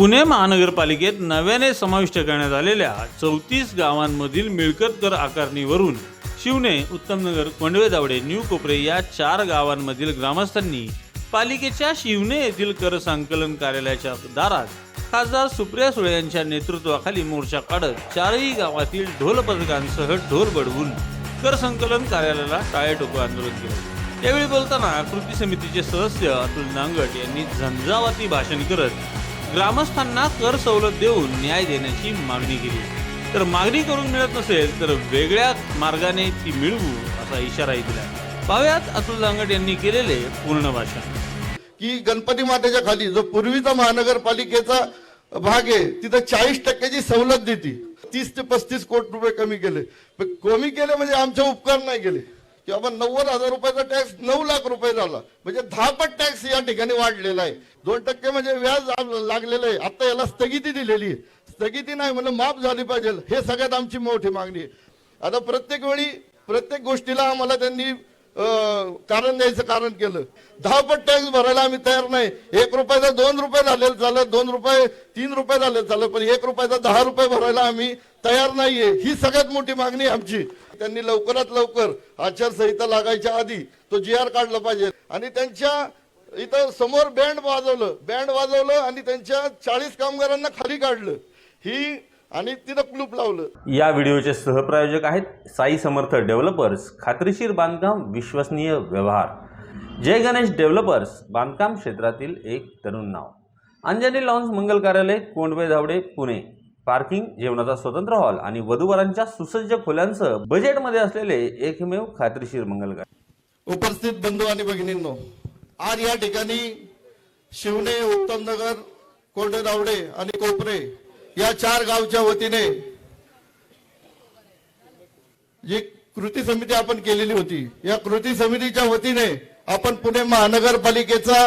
पुणे महानगरपालिकेत नव्याने समाविष्ट करण्यात आलेल्या चौतीस गावांमधील मिळकत कर आकारणीवरून शिवने उत्तमनगर कोंडवे दावडे न्यू कोपरे या चार गावांमधील ग्रामस्थांनी पालिकेच्या शिवने येथील कर संकलन कार्यालयाच्या दारात खासदार सुप्रिया सुळे यांच्या नेतृत्वाखाली मोर्चा काढत चारही गावातील ढोल पथकांसह ढोल बडवून कर संकलन कार्यालयाला टाळेटोको आंदोलन केलं. यावेळी बोलताना कृती समितीचे सदस्य अतुल नांगट यांनी झंझावाती भाषण करत ग्रामस्थांना कर सवलत देऊन न्याय देण्याची मागणी केली. तर मागणी करून मिळत नसेल तर वेगळ्या मार्गाने ती मिळवू असा इशाराही दिला. पाहुयात अतुल दांगट यांनी केलेले पूर्ण भाषण. की गणपती मातेच्या खाली जो पूर्वीचा महानगरपालिकेचा भाग आहे तिथं चाळीस टक्क्याची सवलत देते. तीस ते पस्तीस कोटी रुपये कमी केले. कमी केले म्हणजे आमचे उपकार नाही केले. की बाबा नव्वद हजार रुपयाचा टॅक्स नऊ लाख रुपये झाला. म्हणजे दहा पट टॅक्स या ठिकाणी वाढलेला आहे. दोन टक्के म्हणजे व्याज लागलेलं आहे. आता याला स्थगिती दिलेली आहे. स्थगिती नाही म्हणजे माफ झाली पाहिजे. हे सगळ्यात आमची मोठी मागणी आहे. आता प्रत्येक वेळी प्रत्येक गोष्टीला आम्हाला त्यांनी कारण द्यायचं कारण केलं. दहा टॅक्स भरायला आम्ही तयार नाही. एक रुपयाचा दोन रुपये झालेलं झालं दोन रुपये तीन रुपये झाले झालं पण एक रुपयाचा दहा रुपये भरायला आम्ही तयार नाहीये. ही सगळ्यात मोठी मागणी आहे आमची. त्यांनी लवकरात लवकर आचारसंहिता लागायच्या आधी तो जी आर काढला पाहिजे. आणि त्यांच्या इथं समोर बँड वाजवलं. बँड वाजवलं आणि त्यांच्या चाळीस कामगारांना खाली काढलं. ही आणि तिथं क्लूप लावलं. या व्हिडिओचे सहप्रायोजक आहेत साई समर्थ डेव्हलपर्स खात्रीशीर बांधकाम विश्वसनीय व्यवहार. जय गणेश डेव्हलपर्स बांधकाम क्षेत्रातील एक तरुण नाव. अंजनी लॉन्स मंगल कार्यालय कोंडवे धावडे पुणे. पार्किंग जेवणाचा स्वतंत्र हॉल आणि वधूवरांच्या सुसज्ज खोल्यांसह बजेटमध्ये असलेले एकमेव खात्रीशीर मंगल कार्यालय उपस्थित बंधू आणि भगिनींनो आज या ठिकाणी शिवणे उत्तमनगर कोंडदावडे आणि कोपरे या चार गावच्या वतीने जी कृती समिती आपण केलेली होती या कृती समितीच्या वतीने आपण पुणे महानगरपालिकेचा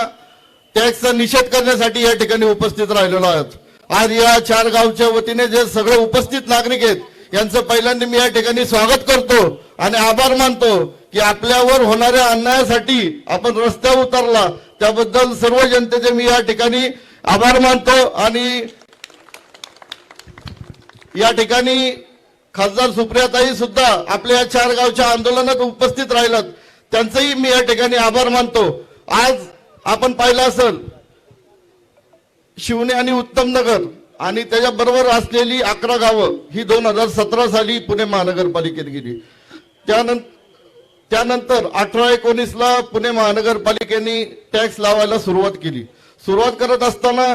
टॅक्सचा निषेध करण्यासाठी या ठिकाणी उपस्थित राहिलेलो आहोत. आज या चार गावच्या वतीने जे सगळे उपस्थित नागरिक आहेत यांचं पहिल्यांदा मी या ठिकाणी स्वागत करतो आणि आभार मानतो की आपल्यावर होणाऱ्या अन्यायासाठी आपण रस्त्यावर उतरला. त्याबद्दल सर्व जनतेचे मी या ठिकाणी आभार मानतो आणि या ठिकाणी खासदार सुप्रियाताई सुद्धा आपल्या या चार गावच्या आंदोलनात उपस्थित राहिलात. त्यांचंही मी या ठिकाणी आभार मानतो. आज आपण पाहिलं असेल शिवने आणि उत्तमनगर आणि त्याच्याबरोबर असलेली अकरा गावं ही दोन हजार सतरा साली पुणे महानगरपालिकेत गेली. त्यानंतर त्यानंतर अठरा एकोणीसला पुणे महानगरपालिकेने टॅक्स लावायला सुरुवात केली. सुरुवात करत असताना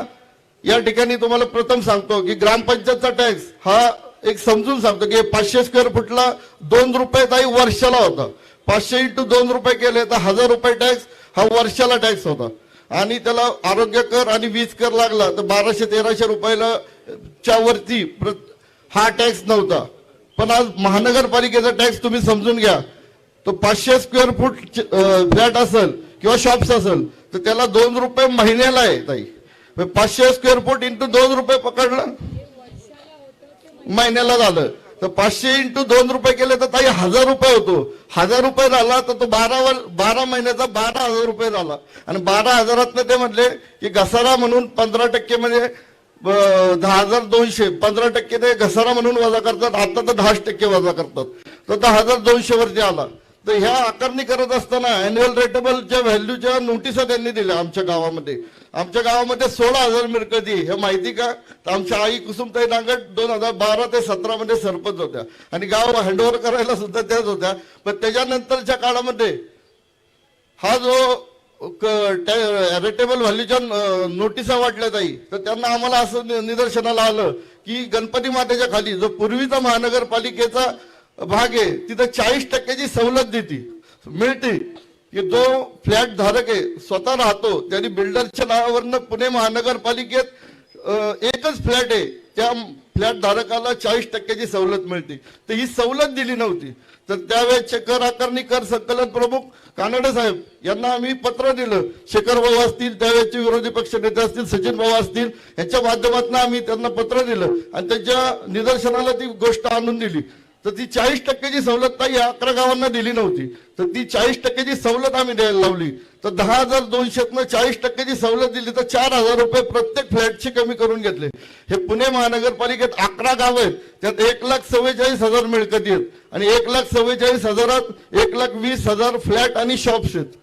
या ठिकाणी तुम्हाला प्रथम सांगतो की ग्रामपंचायतचा टॅक्स हा एक समजून सांगतो की पाचशे स्क्वेअर फुटला दोन रुपये ताई वर्षाला होता. पाचशे इंटू दोन रुपये केले तर हजार रुपये टॅक्स हा वर्षाला टॅक्स होता. आणि त्याला आरोग्य कर आणि वीज कर लागला तर बाराशे तेराशे रुपयाला च्या वरती हा टॅक्स नव्हता. पण आज महानगरपालिकेचा टॅक्स तुम्ही समजून घ्या. तो पाचशे स्क्वेअर फूट फ्लॅट असेल किंवा शॉप्स असेल तर त्याला दोन रुपये महिन्याला आहे ताई. पाचशे स्क्वेअर फूट इंटू दोन रुपये पकडलं. महिन्याला झालं. तर पाचशे इंटू दोन रुपये केले तर ताई हजार रुपये होतो. हजार रुपये झाला तर तो बारा वर बारा महिन्याचा बारा हजार रुपये झाला. आणि बारा हजारातनं ते म्हटले की घसारा म्हणून पंधरा टक्के म्हणजे दहा हजार दोनशे पंधरा टक्के ते घसारा म्हणून वजा करतात. आता तर दहाच टक्के वजा करतात. तर दहा हजार दोनशे वरती आला. तर ह्या आकारणी करत असताना अॅन्युअल रेटेबलच्या व्हॅल्यूच्या नोटिसा त्यांनी दिल्या आमच्या गावामध्ये. आमच्या गावामध्ये सोळा हजार मिळकती हे माहिती का? तर आमच्या आई कुसुमताई नांगट दोन हजार बारा ते सतरामध्ये सरपंच होत्या. आणि गाव हँडओव्हर करायला सुद्धा त्याच होत्या. पण त्याच्यानंतरच्या काळामध्ये हा जो रेटेबल व्हॅल्यूच्या नोटिसा वाटल्या ताई. तर त्यांना आम्हाला असं निदर्शनाला आलं की गणपती मातेच्या खाली जो पूर्वीचा महानगरपालिकेचा भाग आहे तिथं चाळीस टक्क्याची सवलत देते. मिळते. की जो फ्लॅट धारक आहे स्वतः राहतो. त्यांनी बिल्डरच्या नावावरनं पुणे महानगरपालिकेत एकच फ्लॅट आहे. त्या फ्लॅट धारकाला चाळीस टक्क्याची सवलत मिळते. तर ही सवलत दिली नव्हती. तर त्यावेळेसचे कर आकारणी कर संकलन प्रमुख कानडे साहेब यांना आम्ही पत्र दिलं. शेखर भाऊ असतील त्यावेळेचे विरोधी पक्ष नेते असतील सचिन भाऊ असतील ह्याच्या माध्यमातून आम्ही त्यांना पत्र दिलं. आणि त्यांच्या निदर्शनाला ती गोष्ट आणून दिली. तर ती चाळीस टक्क्याची सवलत ताई अकरा गावांना दिली नव्हती. तर ती चाळीस टक्क्याची सवलत आम्ही द्यायला लावली. तर दहा हजार दोनशेतनं चाळीस टक्क्याची सवलत दिली. तर चार हजार रुपये प्रत्येक फ्लॅटचे कमी करून घेतले. हे पुणे महानगरपालिकेत अकरा गाव आहेत. त्यात एक लाख चव्वेचाळीस हजार मिळकती आहेत. आणि एक लाख चव्वेचाळीस हजारात एक लाख वीस हजार फ्लॅट आणि शॉप्स आहेत.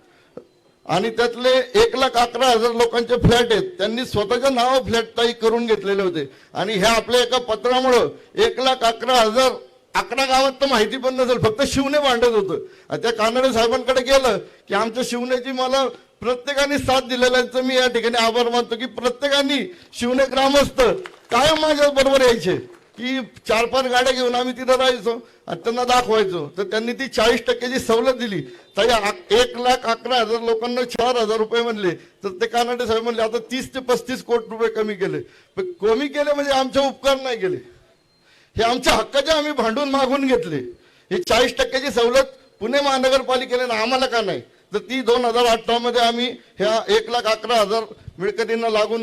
आणि त्यातले एक लाख अकरा हजार लोकांचे फ्लॅट आहेत. त्यांनी स्वतःच्या नावा फ्लॅट ताई करून घेतलेले होते. आणि ह्या आपल्या एका पत्रामुळं एक लाख अकरा हजार अकरा गावात तर माहिती पण नसेल फक्त शिवने भांडत होतं. आणि त्या कानडे साहेबांकडे गेलं की आमच्या शिवनेची मला प्रत्येकाने साथ दिलेल्यांचं मी या ठिकाणी आभार मानतो की प्रत्येकाने शिवने ग्रामस्थ काय माझ्या बरोबर यायचे. की चार पाच गाड्या घेऊन आम्ही तिथं राहायचो आणि त्यांना दाखवायचो. तर त्यांनी ती चाळीस टक्क्याची सवलत दिली. तर एक लाख अकरा हजार लोकांना चार हजार रुपये म्हणले. तर ते कानाडे साहेब म्हणले आता तीस ते पस्तीस कोटी रुपये कमी केले. कमी केले म्हणजे आमचे उपकार नाही केले. हे आमच्या हक्काचे आम्ही भांडून मागून घेतले. ही चाळीस टक्क्याची सवलत पुणे महानगरपालिकेने ना आम्हाला का नाही? तर ती दोन हजार अठरा मध्ये आम्ही ह्या एक लाख अकरा हजार मिळकतींना लागून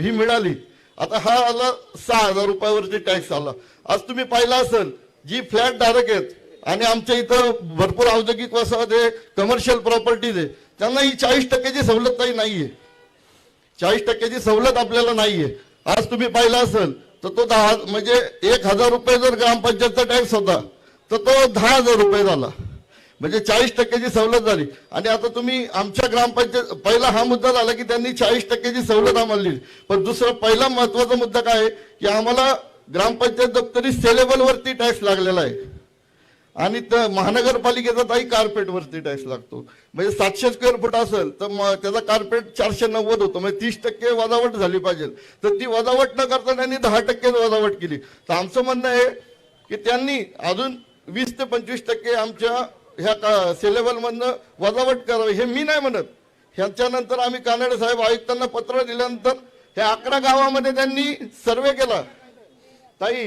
ही मिळाली. आता हा आला सहा हजार रुपयावरती टॅक्स आला. आज तुम्ही पाहिला असेल जी फ्लॅट धारक आहेत आणि आमच्या इथं भरपूर औद्योगिक वसाहत आहे कमर्शियल प्रॉपर्टीज आहे त्यांना ही चाळीस टक्क्याची सवलत काही नाहीये. चाळीस टक्क्याची सवलत आपल्याला नाहीये. आज तुम्ही पाहिलं असेल तर तो दहा म्हणजे एक हजार रुपये जर ग्रामपंचायतचा टॅक्स होता तर तो दहा हजार रुपये झाला. म्हणजे चाळीस टक्क्याची सवलत झाली. आणि आता तुम्ही आमच्या ग्रामपंचायत पहिला हा मुद्दा झाला की त्यांनी चाळीस टक्क्याची सवलत आम्हाला दिली. पण दुसरा पहिला महत्त्वाचा मुद्दा काय आहे? की आम्हाला ग्रामपंचायत दप्तरी सेलेबलवरती टॅक्स लागलेला आहे. आणि महानगरपालिकेचा ताई कार्पेट वरती टॅक्स लागतो. म्हणजे सातशे स्क्वेअर फूट असेल तर मग त्याचा कार्पेट चारशे नव्वद होतो. म्हणजे तीस टक्के वजावट झाली पाहिजे. तर ती वजावट न करता त्यांनी दहा टक्के वजावट केली. तर आमचं म्हणणं आहे की त्यांनी अजून वीस ते पंचवीस टक्के आमच्या ह्या का सिलेबलमधनं वजावट करावी हे मी नाही म्हणत. ह्याच्यानंतर आम्ही कानडे साहेब आयुक्तांना पत्र दिल्यानंतर ह्या अकरा गावामध्ये त्यांनी सर्वे केला. ताई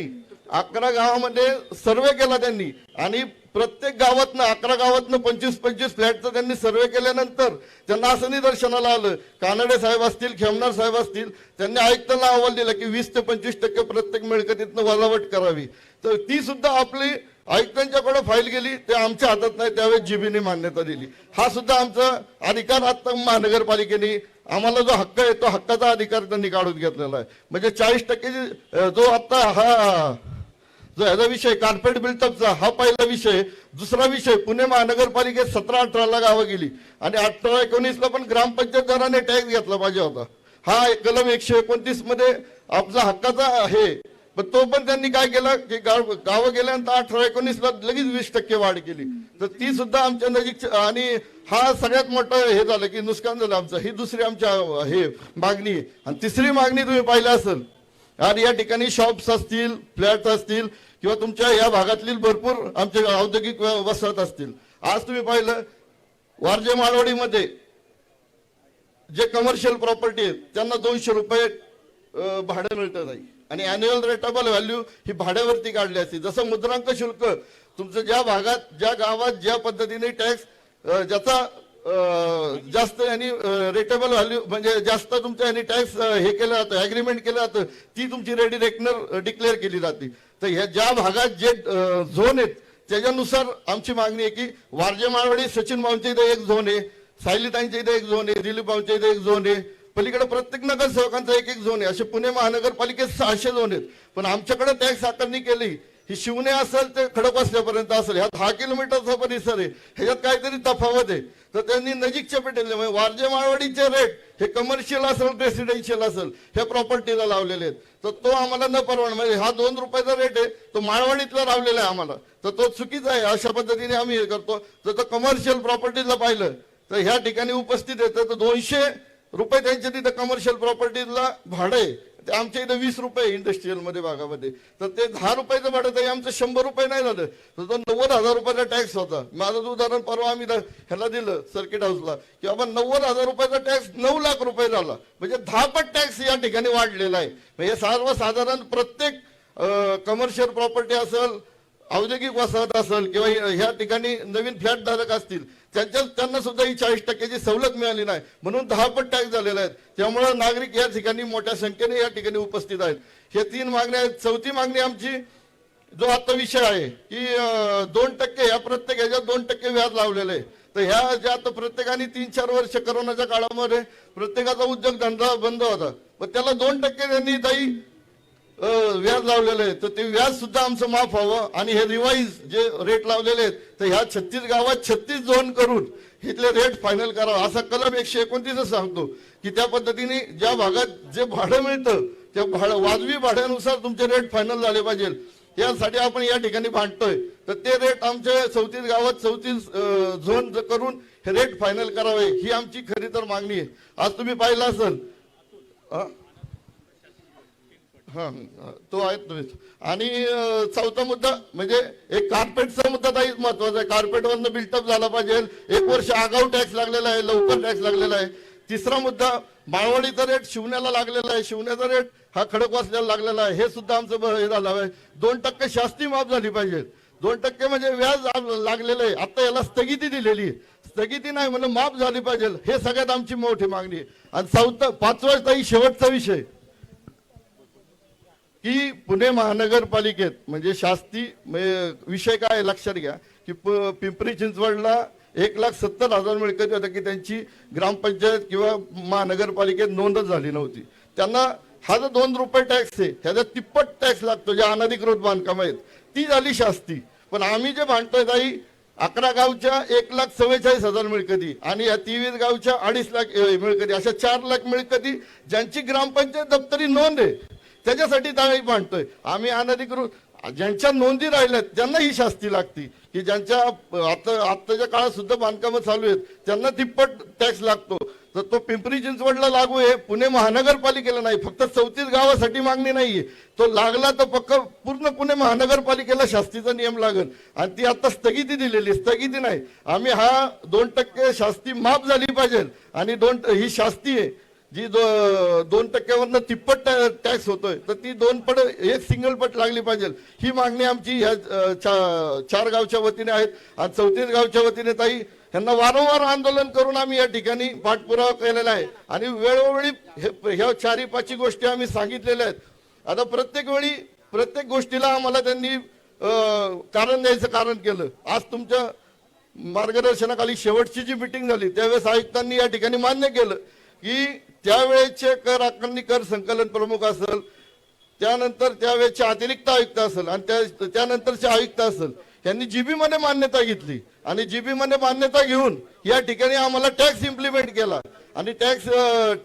अकरा गावामध्ये सर्वे केला त्यांनी. आणि प्रत्येक गावातनं अकरा गावातनं पंचवीस पंचवीस फ्लॅटचा त्यांनी सर्वे केल्यानंतर त्यांना असं निदर्शनाला आलं. कानडे साहेब असतील खेमणार साहेब असतील त्यांनी आयुक्तांना अहवाल दिला की वीस ते पंचवीस टक्के प्रत्येक मिळकतीतनं वजावट करावी. तर ती सुद्धा आपली आयुक्तांच्याकडे फाईल गेली ते आमच्या हातात नाही त्यावेळेस जीबीने मान्यता दिली. हा सुद्धा आमचा अधिकार आता महानगरपालिकेने आम्हाला जो हक्क आहे तो हक्काचा अधिकार त्यांनी काढून घेतलेला आहे. म्हणजे चाळीस टक्के जो आता हा जो ह्याचा विषय कार्पेट बिल्टअपचा हा पहिला विषय. दुसरा विषय पुणे महानगरपालिकेत सतरा अठराला गावं गेली. आणि अठरा एकोणीसला पण ग्रामपंचायत दराने टॅक्स घेतला पाहिजे होता. हा एक कलम एकशे एकोणतीसमध्ये आपला हक्काचा आहे. पण तो पण त्यांनी काय केलं की गाव गावं गेल्यानंतर अठरा एकोणीसला लगेच वीस टक्के वाढ केली. तर ती सुद्धा आमच्या नजीक आणि हा सगळ्यात मोठं हे झालं की नुकसान झालं आमचं. ही दुसरी आमच्या हे मागणी. आहे आणि तिसरी मागणी तुम्ही पाहिलं असेल आणि या ठिकाणी शॉप्स असतील फ्लॅट असतील किंवा तुमच्या या भागातील भरपूर आमचे औद्योगिक वसाहत असतील. आज तुम्ही पाहिलं वारजे माळवाडीमध्ये जे कमर्शियल प्रॉपर्टी आहेत त्यांना दोनशे रुपये भाडं मिळतं नाही आणि अॅन्युअल रेटेबल व्हॅल्यू ही भाड्यावरती काढली असते. जसं मुद्रांक शुल्क तुमचं ज्या भागात ज्या गावात ज्या पद्धतीने टॅक्स ज्याचा जास्त यांनी रेटेबल व्हॅल्यू म्हणजे जास्त तुमच्या यांनी टॅक्स हे केलं जातं अग्रीमेंट केलं जातं ती तुमची रेडी रेकनर डिक्लेअर केली जाते. तर ह्या ज्या भागात जे झोन आहेत त्याच्यानुसार आमची मागणी आहे की वारजे माळवाडी सचिन भाऊंच्या इथे एक झोन आहे सायलीताईंच्या इथे एक झोन आहे दिलीप भाऊंच्या इथे एक झोन आहे पलीकडे प्रत्येक नगरसेवकांचा एक एक झोन आहे. असे पुणे महानगरपालिकेत सहाशे झोन आहेत. पण आमच्याकडे टॅक्स आकारणी केली ही शिवणे असेल ते खडकवासल्यापर्यंत असेल. ह्या दहा किलोमीटरचा परिसर आहे. ह्याच्यात काहीतरी तफावत आहे. तर त्यांनी नजीकच्या पेटेल म्हणजे वारजे माळवाडीचे रेट हे कमर्शियल असेल रेसिडेन्शियल असेल हे प्रॉपर्टीला लावलेले आहेत. तर तो आम्हाला न परवड म्हणजे हा दोन रुपयाचा रेट आहे तो माळवाडीतला लावलेला आहे आम्हाला. तर तो चुकीचा आहे. अशा पद्धतीने आम्ही हे करतो. जर तर कमर्शियल प्रॉपर्टीजला पाहिलं तर ह्या ठिकाणी उपस्थित येतं तर दोनशे रुपये त्यांच्या तिथं कमर्शियल प्रॉपर्टीजला भाडं आहे. ते आमच्या इथं वीस रुपये इंडस्ट्रीयलमध्ये भागामध्ये. तर ते दहा रुपयाचं भाडं तरी आमचं शंभर रुपये नाही झालं. तर तो नव्वद हजार रुपयाचा टॅक्स होता. माझं उदाहरण परवा आम्ही द- ह्याला दिलं सर्किट हाऊसला की बाबा नव्वद हजार रुपयाचा टॅक्स नऊ लाख रुपये झाला. म्हणजे दहा पट टॅक्स या ठिकाणी वाढलेला आहे. म्हणजे सर्वसाधारण प्रत्येक कमर्शियल प्रॉपर्टी असेल औद्योगिक वसाहत असेल किंवा ह्या- ठिकाणी नवीन फ्लॅट धारक असतील त्यांच्या त्यांना सुद्धा ही चाळीस टक्क्याची सवलत मिळाली नाही. म्हणून दहा पट टॅक्स झालेला आहे त्यामुळे नागरिक या ठिकाणी मोठ्या संख्येने या ठिकाणी उपस्थित आहेत. हे तीन मागण्या आहेत. चौथी मागणी आमची जो आता विषय आहे की दोन टक्के या प्रत्येक ह्याच्यात दोन टक्के व्याज लावलेलं आहे. तर ह्या ज्या आता प्रत्येकाने तीन चार वर्ष करोनाच्या काळामध्ये प्रत्येकाचा उद्योग धंदा बंद होता. पण त्याला दोन टक्के त्यांनी ताई व्याज लावलेलं आहे. तर ते व्याज सुद्धा आमचं माफ व्हावं. आणि हे रिवाईज जे रेट लावलेले आहेत तर ह्या छत्तीस गावात छत्तीस झोन करून इथले रेट फायनल करावं. असा कलम एकशे एकोणतीसच सांगतो की त्या पद्धतीने ज्या भागात जे भाडं मिळतं त्या भाडं वाजवी भाड्यानुसार तुमचे रेट फायनल झाले पाहिजे. यासाठी आपण या ठिकाणी भांडतोय. तर ते रेट आमच्या चौतीस गावात चौतीस झोन करून हे रेट फायनल करावे. ही आमची खरी तर मागणी आहे. आज तुम्ही पाहिलं असेल हा तो आहेत तुम्ही आणि चौथा मुद्दा म्हणजे एक कार्पेटचा मुद्दा ताईच महत्त्वाचा आहे. कार्पेटवरनं बिल्टअप झाला पाहिजे. एक वर्ष आगाऊ टॅक्स लागलेला आहे लवकर टॅक्स लागलेला आहे. तिसरा मुद्दा माळवाडीचा रेट शिवण्याला लागलेला आहे. शिवण्याचा रेट हा खडकवासल्याला लागलेला आहे. हे सुद्धा आमचं हे झालं आहे. दोन टक्के शास्ती माफ झाली पाहिजे. दोन टक्के म्हणजे व्याज लागलेलं आहे. आता याला स्थगिती दिलेली आहे. स्थगिती नाही म्हणजे माफ झाली पाहिजे. हे सगळ्यात आमची मोठी मागणी आहे. आणि चौथा पाचवा ताई शेवटचा विषय. की पुणे महानगरपालिकेत म्हणजे शास्ती म्हणजे विषय काय आहे लक्षात घ्या की पिंपरी चिंचवडला एक लाख सत्तर हजार मिळकत होत्या की त्यांची ग्रामपंचायत किंवा महानगरपालिकेत नोंदच झाली नव्हती. त्यांना हा जो दोन रुपये टॅक्स आहे ह्याचा तिप्पट टॅक्स लागतो जे अनधिकृत बांधकाम आहेत. ती झाली शास्ती. पण आम्ही जे भांडतोय ताई अकरा गावच्या एक लाख चव्वेचाळीस हजार मिळकती आणि या तेवीस गावच्या अडीच लाख मिळकती अशा चार लाख मिळकती ज्यांची ग्रामपंचायत दप्तरी नोंद आहे. त्याच्यासाठी ताळी मांडतोय आम्ही अनधिकृत ज्यांच्या नोंदी राहिल्यात त्यांना ही शास्ती लागती की ज्यांच्या आता आत्ताच्या काळात सुद्धा बांधकामं चालू आहेत त्यांना तिप्पट टॅक्स लागतो. तर तो पिंपरी चिंचवडला लागू आहे पुणे महानगरपालिकेला नाही फक्त चौतीस गावासाठी मागणी नाहीये. तो लागला तर पक्क पूर्ण पुणे महानगरपालिकेला शास्तीचा नियम लागेल. आणि ती आता स्थगिती दिलेली स्थगिती नाही. आम्ही हा दोन टक्के शास्ती माफ झाली पाहिजे. आणि दोन ही शास्ती आहे. जी दो, दोन टक्क्यावरनं तिप्पट टॅक्स होतोय तर ती दोन पट एक सिंगल पट लागली पाहिजे. ही मागणी आमची ह्या चा- चार गावच्या वतीने आहेत. आणि चौतीस गावच्या वतीने ताई ह्यांना वारंवार आंदोलन करून आम्ही या ठिकाणी पाठपुरावा केलेला आहे. आणि वेळोवेळी हे- ह्या चारी पाचही गोष्टी आम्ही सांगितलेल्या आहेत. आता प्रत्येक वेळी प्रत्येक गोष्टीला आम्हाला त्यांनी कारण द्यायचं कारण केलं. आज तुमच्या मार्गदर्शनाखाली शेवटची जी मिटिंग झाली त्यावेळेस आयुक्तांनी या ठिकाणी मान्य केलं की त्यावेळेचे कर आकारणी कर संकलन प्रमुख असेल त्यानंतर त्यावेळेचे अतिरिक्त आयुक्त असेल आणि त्या त्यानंतरचे आयुक्त असेल यांनी जीबी मध्ये मान्यता घेतली. आणि जीबी मध्ये मान्यता घेऊन या ठिकाणी आम्हाला टॅक्स इम्प्लिमेंट केला आणि टॅक्स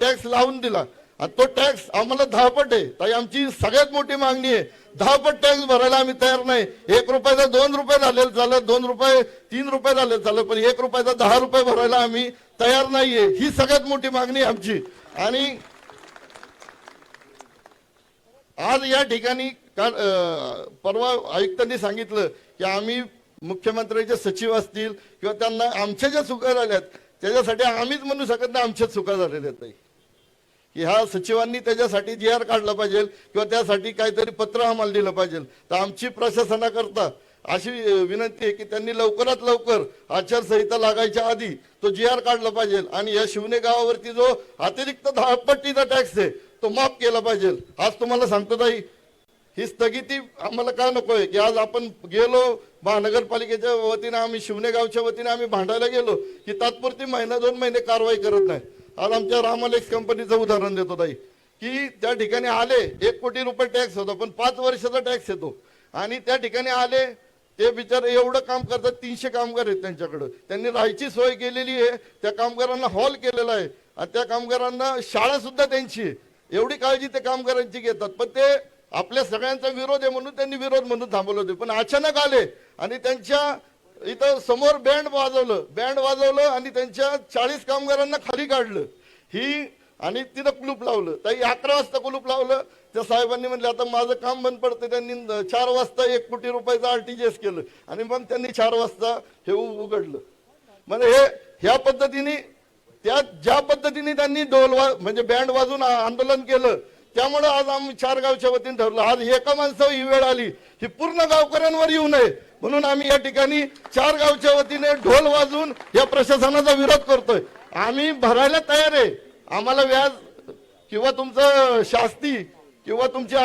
टॅक्स लावून दिला. आणि तो टॅक्स आम्हाला दहा पट आहे. ताई आमची सगळ्यात मोठी मागणी आहे. दहा पट टॅक्स भरायला आम्ही तयार नाही. एक रुपयाचा दोन रुपये झाले झालं दोन रुपये तीन रुपये झाले झालं पण एक रुपयाचा दहा रुपये भरायला आम्ही तयार नाहीये. ही सगळ्यात मोठी मागणी आहे आमची. आणि आज या ठिकाणी काल परवा आयुक्तांनी सांगितलं की आम्ही मुख्यमंत्र्यांचे सचिव असतील किंवा त्यांना आमच्या ज्या चुका झाल्यात त्याच्यासाठी आम्हीच म्हणू शकत नाही आमच्याच चुका झालेल्या आहेत ताई. की ह्या सचिवांनी त्याच्यासाठी जी आर काढला पाहिजे किंवा त्यासाठी काहीतरी पत्र आम्हाला दिलं पाहिजे तर आमची प्रशासनाकरता अशी विनंती आहे की त्यांनी लवकरात लवकर आचारसंहिता लागायच्या आधी तो जी आर काढला पाहिजे. आणि या शिवने गावावरती जो अतिरिक्त दहापट्टीचा टॅक्स आहे तो माफ केला पाहिजे. आज तुम्हाला सांगतो ताई ही स्थगिती आम्हाला का नकोय? की आज आपण गेलो महानगरपालिकेच्या वतीने आम्ही शिवने गावच्या वतीने आम्ही भांडायला गेलो की तात्पुरती महिना दोन महिने कारवाई करत नाही. आज आमच्या रामालेक्स कंपनीचं उदाहरण देतो ताई की त्या ठिकाणी आले एक कोटी रुपये टॅक्स होता पण पाच वर्षाचा टॅक्स येतो. आणि त्या ठिकाणी आले ते बिचारे एवढं काम करतात तीनशे कामगार आहेत त्यांच्याकडं. त्यांनी राहायची सोय केलेली आहे त्या कामगारांना हॉल केलेला आहे. आणि त्या कामगारांना शाळा सुद्धा त्यांची आहे. एवढी काळजी ते कामगारांची घेतात. पण ते आपल्या सगळ्यांचा विरोध आहे म्हणून त्यांनी विरोध म्हणून थांबवलं होते. पण अचानक आले आणि त्यांच्या इथं समोर बँड वाजवलं. बँड वाजवलं आणि त्यांच्या चाळीस कामगारांना खाली काढलं. ही आणि तिथं कुलूप लावलं. ताई अकरा वाजता कुलूप लावलं. त्या साहेबांनी म्हटलं आता माझं काम बंद पडतं त्यांनी चार वाजता एक कोटी रुपयाचं आर टी जी एस केलं. आणि मग त्यांनी चार वाजता हे उघडलं. म्हणजे हे ह्या पद्धतीने त्या ज्या पद्धतीने त्यांनी डोल वा म्हणजे बँड वाजून आंदोलन केलं त्यामुळे आज आम्ही चार गावच्या वतीने ठरलो आज एका माणसावर ही वेळ आली. ही पूर्ण गावकऱ्यांवर येऊ नये. म्हणून आम्ही या ठिकाणी चार गावच्या वतीने ढोल वाजून या प्रशासनाचा विरोध करतोय. आम्ही भरायला तयार आहे. आम्हाला व्याज किंवा तुमचं शास्ती किंवा तुमच्या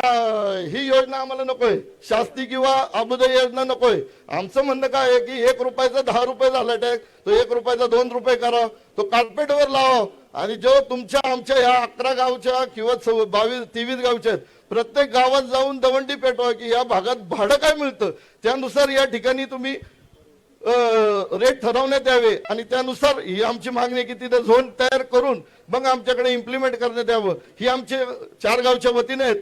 ही योजना आम्हाला नकोय. शास्ती किंवा अभुदय योजना नकोय. आमचं म्हणणं काय आहे की एक रुपयाचा दहा रुपये झाला टॅक्स तो एक रुपयाचा दोन रुपये करा तो कार्पेटवर लावा. आणि जो तुमच्या आमच्या या अकरा गावच्या किंवा बावीस तेवीस गावच्या आहेत प्रत्येक गावात जाऊन दवंडी पेटवा की या भागात भाडं काय मिळतं? त्यानुसार या ठिकाणी तुम्ही रेट ठरवण्यात यावे. आणि त्यानुसार ही आमची मागणी की तिथे झोन तयार करून मग आमच्याकडे इम्प्लिमेंट करण्यात यावं. ही आमचे चार गावच्या वतीने आहेत.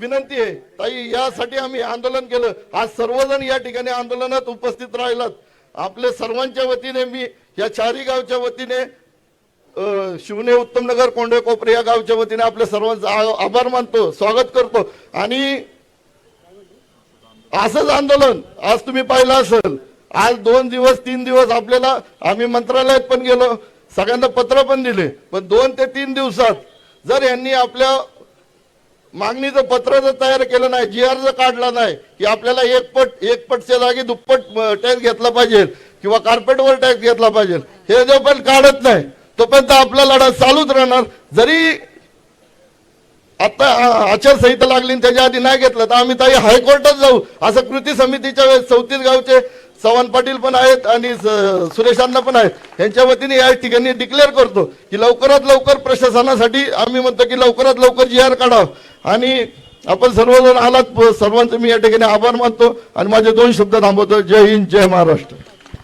विनंती आहे. ताई यासाठी आम्ही आंदोलन केलं. आज सर्वजण या ठिकाणी आंदोलनात उपस्थित राहिलात. आपले सर्वांच्या वतीने मी या चारही गावच्या वतीने शिवने उत्तमनगर कोंडे कोपरे या गावच्या वतीने आपल्या सर्वांचा आभार मानतो स्वागत करतो. आणि असंच आंदोलन आज तुम्ही पाहिलं असेल. आज दोन दिवस तीन दिवस आपल्याला आम्ही मंत्रालयात पण गेलो सगळ्यांना पत्र पण दिले पण दोन ते तीन दिवसात जर यांनी आपल्या मागणीचं पत्र जर तयार केलं नाही जी अर्ज काढला नाही की आपल्याला एक पट एक पटच्या जागी दुप्पट टॅक्स घेतला पाहिजे किंवा कार्पेटवर टॅक्स घेतला पाहिजे हे जो पण काढत नाही तोपर्यंत आपला लढा चालूच राहणार. जरी आता आचारसंहिता लागली त्याच्या आधी नाही घेतलं तर आम्ही ताई हायकोर्टात जाऊ असं कृती समितीच्या वेळेस चौतीस गावचे चव्हाण पाटील पण आहेत आणि स- सुरेश अण्णा पण आहेत. यांच्या वतीने या ठिकाणी डिक्लेअर करतो की लवकरात लवकर प्रशासनासाठी आम्ही म्हणतो की लवकरात लवकर जी आर काढावं. आणि आपण सर्वजण आलात सर्वांचं मी या ठिकाणी आभार मानतो आणि माझे दोन शब्द थांबवतो. जय हिंद जय महाराष्ट्र.